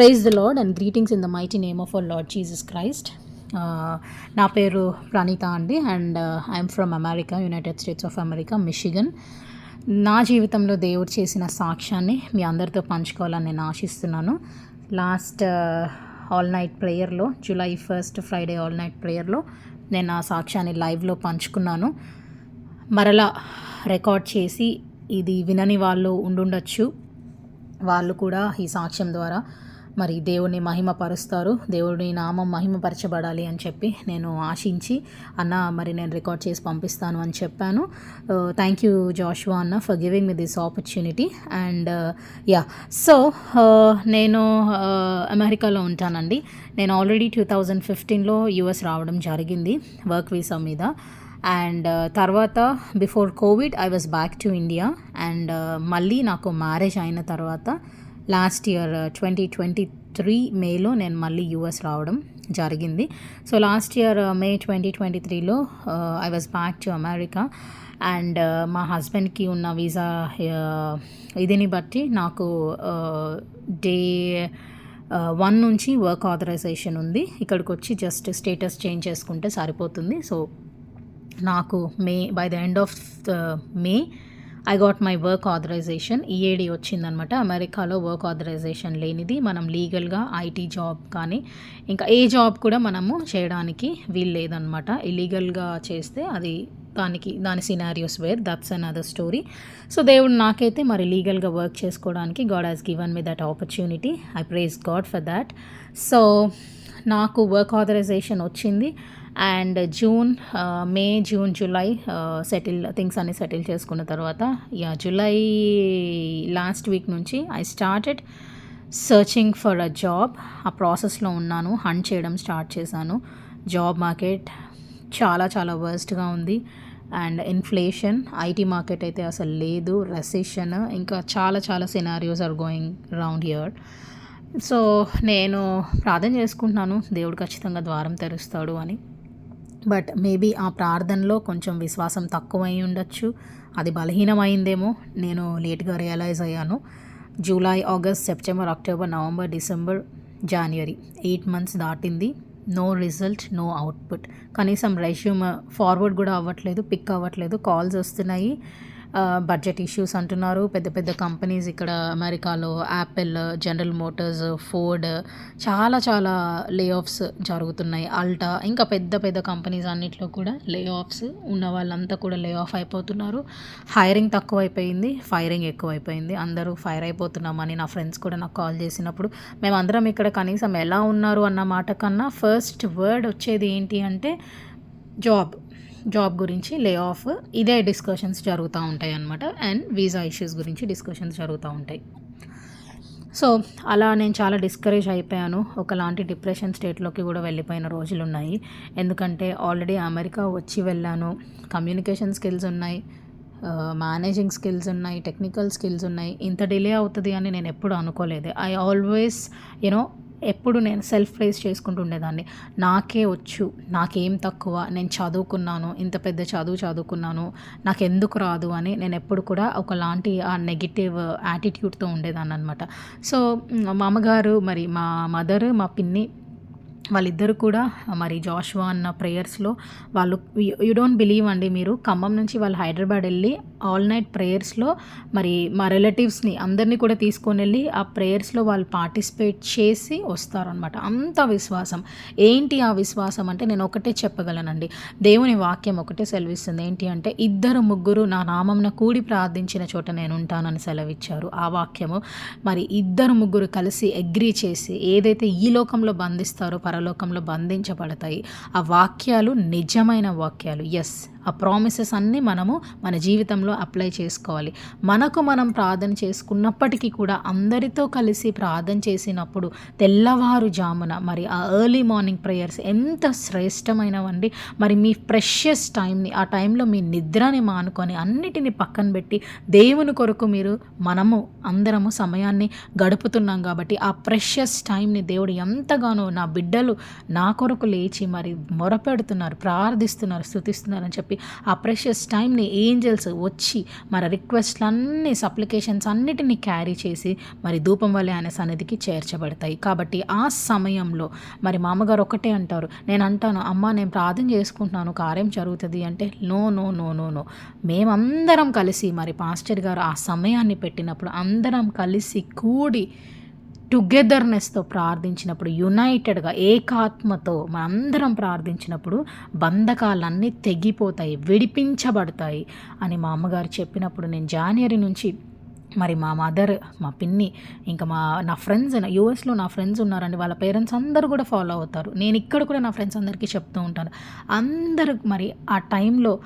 Praise the Lord and greetings in the mighty name of our Lord Jesus Christ నా పేరు ప్రణీత అండి and I'm from America United States of America Michigan నా జీవితంలో దేవుడు చేసిన సాక్ష్యాన్ని మీ అందరితో పంచుకోవాలని నేను ఆశిస్తున్నాను. Last all night ప్రేయర్లో July first Friday all night ప్రేయర్లో నేను ఆ సాక్ష్యాన్ని లైవ్లో పంచుకున్నాను. మరలా రికార్డ్ చేసి ఇది వినని వాళ్ళు ఉండుండొచ్చు. వాళ్ళు కూడా ఈ సాక్ష్యం ద్వారా మరి దేవుని మహిమపరుస్తారు దేవుని నామం మహిమపరచబడాలి అని చెప్పి నేను ఆశించి అన్న మరి నేను రికార్డ్ చేసి పంపిస్తాను అని చెప్పాను. థ్యాంక్ యూ జాషువా అన్న for giving me this opportunity and yeah so నేను uh, అమెరికాలో ఉంటానండి. నేను ఆల్రెడీ టూ థౌజండ్ ఫిఫ్టీన్లో యూఎస్ రావడం జరిగింది వర్క్ వీసా మీద. అండ్ uh, తర్వాత before COVID I was back to India and మళ్ళీ నాకు మ్యారేజ్ అయిన తర్వాత last year twenty twenty three మేలో నేను మళ్ళీ యూఎస్ రావడం జరిగింది. So last year May twenty twenty త్రీలో I was back to America and మా హస్బెండ్కి ఉన్న వీసా uh, ఇదిని బట్టి నాకు uh, డే uh, వన్ నుంచి వర్క్ ఆథరైజేషన్ ఉంది. ఇక్కడికి వచ్చి జస్ట్ స్టేటస్ చేంజ్ చేసుకుంటే సరిపోతుంది. సో నాకు May by the end of May I got my work authorisation EAD వచ్చిందనమాట. అమెరికాలో వర్క్ ఆథరైజేషన్ లేనిది. మనం లీగల్గా ఐటీ జాబ్ కానీ ఇంకా ఏ జాబ్ కూడా మనము చేయడానికి వీలు లేదనమాట. ఇలీగల్గా చేస్తే అది దానికి దాని scenarios where that's another story so దేవుడు నాకైతే మరి లీగల్గా వర్క్ చేసుకోవడానికి God has given me that opportunity I praise God for that so నాకు వర్క్ ఆథరైజేషన్ వచ్చింది. And June May June July settle things అన్ని సెటిల్ చేసుకున్న తర్వాత యా జూలై లాస్ట్ వీక్ నుంచి I started searching for a job ఆ ప్రాసెస్లో ఉన్నాను hunt చేయడం స్టార్ట్ చేశాను. జాబ్ మార్కెట్ చాలా చాలా వర్స్ట్గా ఉంది. అండ్ ఇన్ఫ్లేషన్ ఐటీ మార్కెట్ అయితే అసలు లేదు రెసిషన్ ఇంకా చాలా చాలా scenarios are going round here so నేను ప్రార్థన చేసుకుంటున్నాను దేవుడు ఖచ్చితంగా ద్వారం తెరుస్తాడు అని. బట్ మేబీ ఆ ప్రార్థనలో కొంచెం విశ్వాసం తక్కువై ఉండొచ్చు. అది బలహీనమైందేమో నేను లేట్గా రియలైజ్ అయ్యాను. July August September October November December January eight months దాటింది. No result no output. కనీసం రెజ్యూమ్ ఫార్వర్డ్ కూడా అవ్వట్లేదు పిక్ అవ్వట్లేదు కాల్స్ వస్తున్నాయి. బడ్జెట్ ఇష్యూస్ అంటున్నారు. పెద్ద పెద్ద కంపెనీస్ ఇక్కడ అమెరికాలో యాపిల్ జనరల్ మోటార్స్ ఫోర్డ్ చాలా చాలా లే ఆఫ్స్ జరుగుతున్నాయి. అల్టా ఇంకా పెద్ద పెద్ద కంపెనీస్ అన్నిట్లో కూడా లే ఆఫ్స్ ఉన్న వాళ్ళంతా కూడా లే ఆఫ్ అయిపోతున్నారు. హైరింగ్ తక్కువ అయిపోయింది ఫైరింగ్ ఎక్కువ అయిపోయింది అందరూ ఫైర్ అయిపోతున్నామని నా ఫ్రెండ్స్ కూడా నాకు కాల్ చేసినప్పుడు మేమందరం ఇక్కడ కనీసం ఎలా ఉన్నారు? అన్న మాట కన్నా ఫస్ట్ వర్డ్ వచ్చేది ఏంటి అంటే జాబ్ జాబ్ గురించి లే ఆఫ్ ఇదే డిస్కషన్స్ జరుగుతూ ఉంటాయి అన్నమాట. అండ్ వీసా ఇష్యూస్ గురించి డిస్కషన్స్ జరుగుతూ ఉంటాయి. సో అలా నేను చాలా డిస్కరేజ్ అయిపోయాను. ఒకలాంటి డిప్రెషన్ స్టేట్లోకి కూడా వెళ్ళిపోయిన రోజులు ఉన్నాయి. ఎందుకంటే ఆల్రెడీ అమెరికా వచ్చి వెళ్ళాను. కమ్యూనికేషన్ స్కిల్స్ ఉన్నాయి. Uh, మేనేజింగ్ స్కిల్స్ ఉన్నాయి. టెక్నికల్ స్కిల్స్ ఉన్నాయి. ఇంత డిలే అవుతుంది అని నేను ఎప్పుడు అనుకోలేదు. ఐ ఆల్వేస్ యూనో ఎప్పుడు నేను సెల్ఫ్ ప్రైజ్ చేసుకుంటూ ఉండేదాన్ని నాకే వచ్చు నాకేం తక్కువ నేను చదువుకున్నాను ఇంత పెద్ద చదువు చదువుకున్నాను నాకు ఎందుకు రాదు అని నేను ఎప్పుడు కూడా ఒకలాంటి ఆ నెగిటివ్ యాటిట్యూడ్తో ఉండేదాన్ని అనమాట సో మా అమ్మగారు మరి మా మదర్ మా పిన్ని వాళ్ళిద్దరు కూడా మరి జాషువా అన్న ప్రేయర్స్లో వాళ్ళు యూ డోంట్ బిలీవ్ అండి మీరు. ఖమ్మం నుంచి వాళ్ళు హైదరాబాద్ వెళ్ళి ఆల్ నైట్ ప్రేయర్స్లో మరి మా రిలేటివ్స్ని అందరినీ కూడా తీసుకొని వెళ్ళి ఆ ప్రేయర్స్లో వాళ్ళు పార్టిసిపేట్ చేసి వస్తారనమాట అంత విశ్వాసం. ఏంటి ఆ విశ్వాసం అంటే నేను ఒకటే చెప్పగలనండి. దేవుని వాక్యం ఒకటే సెలవిస్తుంది. ఏంటి అంటే ఇద్దరు ముగ్గురు నా నామంన కూడి ప్రార్థించిన చోట నేను ఉంటానని సెలవిచ్చారు ఆ వాక్యము. మరి ఇద్దరు ముగ్గురు కలిసి అగ్రీ చేసి ఏదైతే ఈ లోకంలో బంధిస్తారో పరలోకంలో బంధించబడతాయి ఆ వాక్యాలు నిజమైన వాక్యాలు. ఎస్ ఆ ప్రామిసెస్ అన్నీ మనము మన జీవితంలో అప్లై చేసుకోవాలి. మనకు మనం ప్రార్థన చేసుకున్నప్పటికీ కూడా అందరితో కలిసి ప్రార్థన చేసినప్పుడు తెల్లవారుజామున మరి ఆ ఎర్లీ మార్నింగ్ ప్రేయర్స్ ఎంత శ్రేష్టమైనవండి. మరి మీ ప్రెషియస్ టైంని ఆ టైంలో మీ నిద్రని మానుకొని అన్నిటిని పక్కన పెట్టి దేవుని కొరకు మీరు మనము అందరము సమయాన్ని గడుపుతున్నాం కాబట్టి ఆ ప్రెషియస్ టైంని దేవుడు ఎంతగానో నా బిడ్డలు నా కొరకు లేచి మరి మొరపెడుతున్నారు ప్రార్థిస్తున్నారు స్థుతిస్తున్నారని చెప్పి చెప్పి ఆ ప్రెషస్ టైంని ఏంజల్స్ వచ్చి మరి రిక్వెస్ట్లన్నీ సప్లికేషన్స్ అన్నిటినీ క్యారీ చేసి మరి ధూపం వలె అనే సన్నిధికి చేర్చబడతాయి. కాబట్టి ఆ సమయంలో మరి మామగారు ఒకటే అంటారు. నేను అంటాను అమ్మ నేను ప్రార్థన చేసుకుంటున్నాను కార్యం జరుగుతుంది. అంటే no no no no no. మేమందరం కలిసి మరి పాస్టర్ గారు ఆ సమయాన్ని పెట్టినప్పుడు అందరం కలిసి కూడి టుగెదర్నెస్తో ప్రార్థించినప్పుడు యునైటెడ్గా ఏకాత్మతో మనందరం ప్రార్థించినప్పుడు బంధకాలన్నీ తెగిపోతాయి విడిపించబడతాయి అని మా అమ్మగారు చెప్పినప్పుడు నేను జాన్వరి నుంచి మరి మా మదర్ మా పిన్ని ఇంకా మా నా ఫ్రెండ్స్ యూఎస్లో నా ఫ్రెండ్స్ ఉన్నారండి. వాళ్ళ పేరెంట్స్ అందరూ కూడా ఫాలో అవుతారు. నేను ఇక్కడ కూడా నా ఫ్రెండ్స్ అందరికీ చెప్తూ ఉంటాను. అందరూ మరి ఆ టైంలో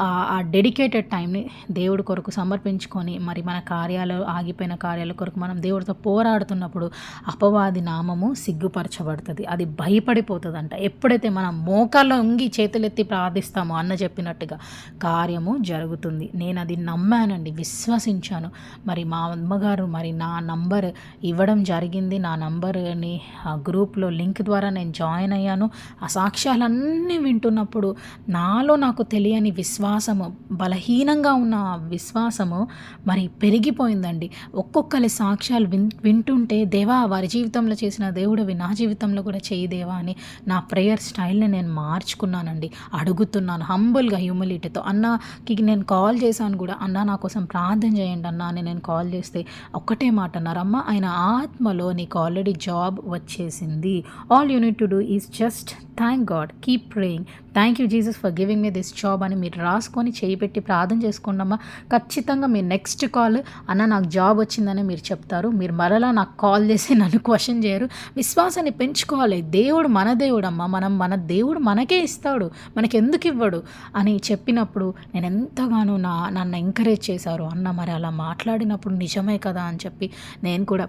ఆ డెడికేటెడ్ టైంని దేవుడి కొరకు సమర్పించుకొని మరి మన కార్యాలు ఆగిపోయిన కార్యాల కొరకు మనం దేవుడితో పోరాడుతున్నప్పుడు అపవాది నామము సిగ్గుపరచబడుతుంది. అది భయపడిపోతుందంట. ఎప్పుడైతే మనం మోకాల్లో ఉంగి చేతులెత్తి ప్రార్థిస్తామో అన్న చెప్పినట్టుగా కార్యము జరుగుతుంది. నేను అది నమ్మానండి. విశ్వసించాను. మరి మా అమ్మగారు మరి నా నంబర్ ఇవ్వడం జరిగింది. నా నంబర్ని ఆ గ్రూప్లో లింక్ ద్వారా నేను జాయిన్ అయ్యాను. ఆ సాక్ష్యాలన్నీ వింటున్నప్పుడు నాలో నాకు తెలియని విశ్వాసము బలహీనంగా ఉన్న విశ్వాసము మరి పెరిగిపోయిందండి. ఒక్కొక్కరి సాక్ష్యాలు విన్ వింటుంటే దేవా వారి జీవితంలో చేసిన దేవుడవి నా జీవితంలో కూడా చేయి దేవా అని నా ప్రేయర్ స్టైల్ని నేను మార్చుకున్నానండి. అడుగుతున్నాను హంబుల్గా హ్యూమిలిటీతో అన్నకి నేను కాల్ చేశాను కూడా అన్న నా కోసం ప్రార్థన చేయండి అన్న అని నేను కాల్ చేస్తే ఒక్కటే మాట అన్నారమ్మ ఆయన ఆత్మలో నీకు ఆల్రెడీ జాబ్ వచ్చేసింది. All you need to do is just thank God keep praying thank you Jesus for giving me this job అని మీరు రాసుకొని చేయి పెట్టి ప్రార్థన చేసుకోండమ్మా ఖచ్చితంగా మీ నెక్స్ట్ కాల్ అన్న నాకు జాబ్ వచ్చిందని మీరు చెప్తారు. మీరు మరలా నాకు కాల్ చేసి నన్ను క్వశ్చన్ చేయరు. విశ్వాసాన్ని పెంచుకోవాలి. దేవుడు మన దేవుడు అమ్మ మనం మన దేవుడు మనకే ఇస్తాడు. మనకి ఎందుకు ఇవ్వడు? అని చెప్పినప్పుడు నేను ఎంతగానో నా నన్ను ఎంకరేజ్ చేశారు. అన్న మరి అలా మాట్లాడినప్పుడు నిజమే కదా అని చెప్పి నేను కూడా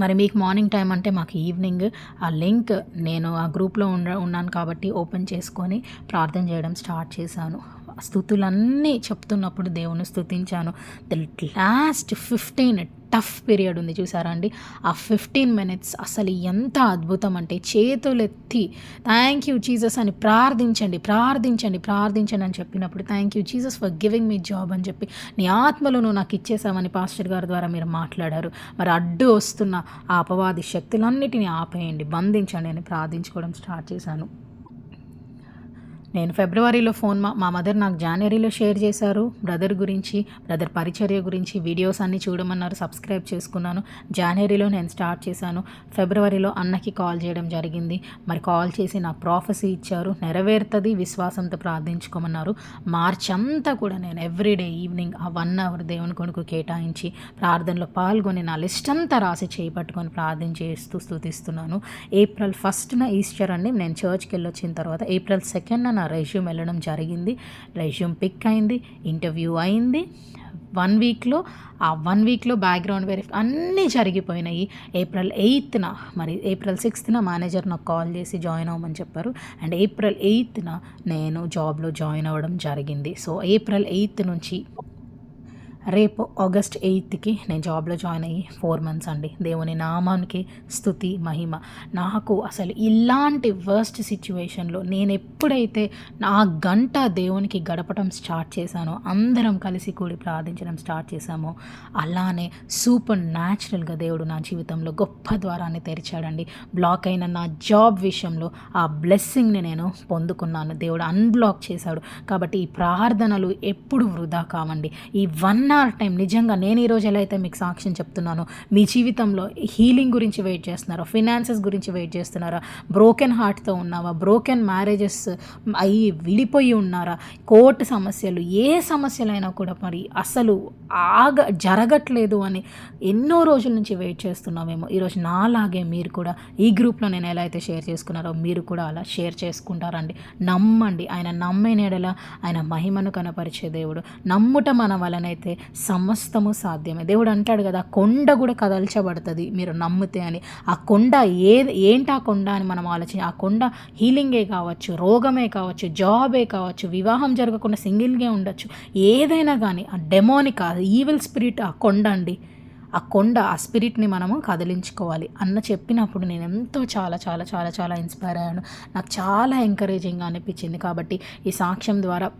మరి మీకు మార్నింగ్ టైం అంటే మాకు ఈవినింగ్ ఆ లింక్ నేను ఆ గ్రూప్లో ఉన్న ఉన్నాను కాబట్టి ఓపెన్ చేసుకొని ప్రార్థన చేయడం స్టార్ట్ చేశాను. స్థుతులన్నీ చెప్తున్నప్పుడు దేవుని స్థుతించాను. The last fifteen tough period ఉంది చూసారా అండి? ఆ ఫిఫ్టీన్ మినిట్స్ అసలు ఎంత అద్భుతం అంటే చేతులెత్తి థ్యాంక్ యూ జీసస్ అని ప్రార్థించండి ప్రార్థించండి ప్రార్థించండి అని చెప్పినప్పుడు thank you Jesus for giving me job అని చెప్పి నీ ఆత్మలో నువ్వు నాకు ఇచ్చేసామని పాస్టర్ గారి ద్వారా మీరు మాట్లాడారు. మరి అడ్డు వస్తున్న ఆ అపవాది శక్తులన్నిటిని ఆపేయండి బంధించండి అని ప్రార్థించుకోవడం స్టార్ట్ చేశాను. నేను ఫిబ్రవరిలో ఫోన్ మా మా మదర్ నాకు జనవరిలో షేర్ చేశారు. బ్రదర్ గురించి బ్రదర్ పరిచర్య గురించి వీడియోస్ అన్నీ చూడమన్నారు సబ్స్క్రైబ్ చేసుకున్నాను. జనవరిలో నేను స్టార్ట్ చేశాను. ఫిబ్రవరిలో అన్నకి కాల్ చేయడం జరిగింది. మరి కాల్ చేసి నాకు ప్రాఫెసీ ఇచ్చారు. నెరవేరుతుంది విశ్వాసంతో ప్రార్థించుకోమన్నారు. మార్చ్ అంతా కూడా నేను ఎవ్రీడే ఈవినింగ్ ఆ వన్ అవర్ దేవుని కొనుకు కేటాయించి ప్రార్థనలో పాల్గొని నా లిస్ట్ అంతా రాసి చేపట్టుకొని ప్రార్థన చేస్తూ స్థుతిస్తున్నాను ఏప్రిల్ ఫస్ట్న ఈస్టర్ అండి. నేను చర్చ్కి వెళ్ళొచ్చిన తర్వాత ఏప్రిల్ సెకండ్న నా రెజ్యూమ్ వెళ్ళడం జరిగింది. రెజ్యూమ్ పిక్ అయింది ఇంటర్వ్యూ అయింది. వన్ వీక్లో ఆ వన్ వీక్లో బ్యాక్గ్రౌండ్ వెరిఫై అన్నీ జరిగిపోయినాయి. ఏప్రిల్ ఎయిత్న మరి ఏప్రిల్ సిక్స్త్న మేనేజర్ నాకు కాల్ చేసి జాయిన్ అవ్వమని చెప్పారు. అండ్ ఏప్రిల్ ఎయిత్న నేను జాబ్లో జాయిన్ అవ్వడం జరిగింది. సో ఏప్రిల్ ఎయిత్ నుంచి రేపు ఆగస్ట్ ఎయిత్కి నేను జాబ్లో జాయిన్ అయ్యి ఫోర్ మంత్స్ అండి. దేవుని నామానికి స్థుతి మహిమ. నాకు అసలు ఇలాంటి వర్స్ట్ సిచ్యువేషన్లో నేను ఎప్పుడైతే నా గంట దేవునికి గడపడం స్టార్ట్ చేశానో అందరం కలిసి కూడి ప్రార్థించడం స్టార్ట్ చేశామో అలానే సూపర్ న్యాచురల్గా దేవుడు నా జీవితంలో గొప్ప ద్వారాన్ని తెరిచాడండి. బ్లాక్ అయిన నా జాబ్ విషయంలో ఆ బ్లెస్సింగ్ని నేను పొందుకున్నాను. దేవుడు అన్బ్లాక్ చేశాడు. కాబట్టి ఈ ప్రార్థనలు ఎప్పుడు వృధా కావండి. ఈ వన్ అవర్ టైం. నిజంగా నేను ఈరోజు ఎలా అయితే మీకు సాక్ష్యం చెప్తున్నానో మీ జీవితంలో హీలింగ్ గురించి వెయిట్ చేస్తున్నారా? ఫినాన్సెస్ గురించి వెయిట్ చేస్తున్నారా? బ్రోకెన్ హార్ట్తో ఉన్నావా? బ్రోకెన్ మ్యారేజెస్ అయ్యి విడిపోయి ఉన్నారా? కోర్టు సమస్యలు ఏ సమస్యలైనా కూడా మరి అసలు ఆగ జరగట్లేదు అని ఎన్నో రోజుల నుంచి వెయిట్ చేస్తున్నామేమో ఈరోజు నాలాగే మీరు కూడా ఈ గ్రూప్లో నేను ఎలా అయితే షేర్ చేసుకున్నారో మీరు కూడా అలా షేర్ చేసుకుంటారండి. నమ్మండి. ఆయన నమ్మేనేడలా ఆయన మహిమను కనపరిచే దేవుడు. నమ్ముట మన వలనైతే సమస్తము సాధ్యమే. దేవుడు అంటాడు కదా కొండ కూడా కదల్చబడుతుంది మీరు నమ్మితే అని. ఆ కొండ ఏ ఏంటి ఆ కొండ అని మనం ఆలోచించి ఆ కొండ హీలింగే కావచ్చు రోగమే కావచ్చు జాబే కావచ్చు వివాహం జరగకుండా సింగిల్గా ఉండొచ్చు. ఏదైనా కానీ ఆ డెమోనిక్ ఆ ఈవిల్ స్పిరిట్ ఆ కొండ అండి. ఆ కొండ ఆ స్పిరిట్ని మనము కదిలించుకోవాలి. అన్న చెప్పినప్పుడు నేను ఎంతో చాలా చాలా చాలా చాలా ఇన్స్పైర్ అయ్యాను. నాకు చాలా ఎంకరేజింగ్గా అనిపించింది కాబట్టి ఈ సాక్ష్యం ద్వారా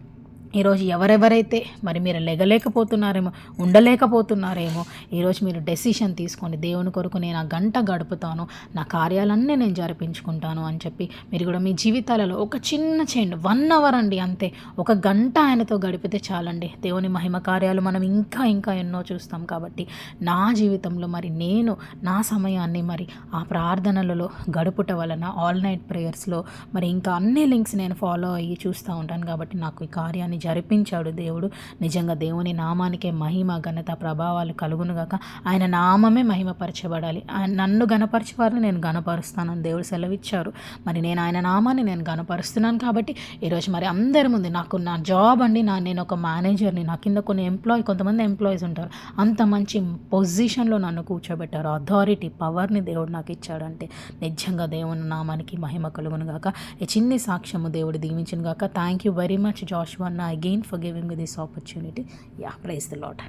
ఈరోజు ఎవరెవరైతే మరి మీరు లెగలేకపోతున్నారేమో ఉండలేకపోతున్నారేమో ఈరోజు మీరు డెసిషన్ తీసుకోండి. దేవుని కొరకు నేను ఆ గంట గడుపుతాను నా కార్యాలన్నీ నేను జరిపించుకుంటాను అని చెప్పి మీరు కూడా మీ జీవితాలలో ఒక చిన్న చేయండి వన్ అవర్ అండి అంతే. ఒక గంట ఆయనతో గడిపితే చాలండి. దేవుని మహిమ కార్యాలు మనం ఇంకా ఇంకా ఎన్నో చూస్తాం కాబట్టి నా జీవితంలో మరి నేను నా సమయాన్ని మరి ఆ ప్రార్థనలలో గడుపుట వలన ఆల్ నైట్ ప్రేయర్స్లో మరి ఇంకా అన్ని లింక్స్ నేను ఫాలో అయ్యి చూస్తూ ఉంటాను కాబట్టి నాకు ఈ కార్యాన్ని జరిపించాడు దేవుడు. నిజంగా దేవుని నామానికే మహిమ ఘనత ప్రభావాలు కలుగునుగాక ఆయన నామమే మహిమపరచబడాలి. ఆయన నన్ను గణపరిచేవారిని నేను గణపరుస్తానని దేవుడు సెలవిచ్చారు. మరి నేను ఆయన నామాన్ని నేను గణపరుస్తున్నాను కాబట్టి ఈరోజు మరి అందరి ముందు నాకు నా జాబ్ అండి నా నేను ఒక మేనేజర్ని నా కింద కొన్ని ఎంప్లాయ్ కొంతమంది ఎంప్లాయీస్ ఉంటారు. అంత మంచి పొజిషన్లో నన్ను కూర్చోబెట్టారు. అథారిటీ పవర్ని దేవుడు నాకు ఇచ్చాడంటే నిజంగా దేవుని నామానికి మహిమ కలుగును గాక. ఈ చిన్ని సాక్ష్యము దేవుడు దీవించిన గాక. Thank you very much Josh again for giving me this opportunity. Yeah praise the lord.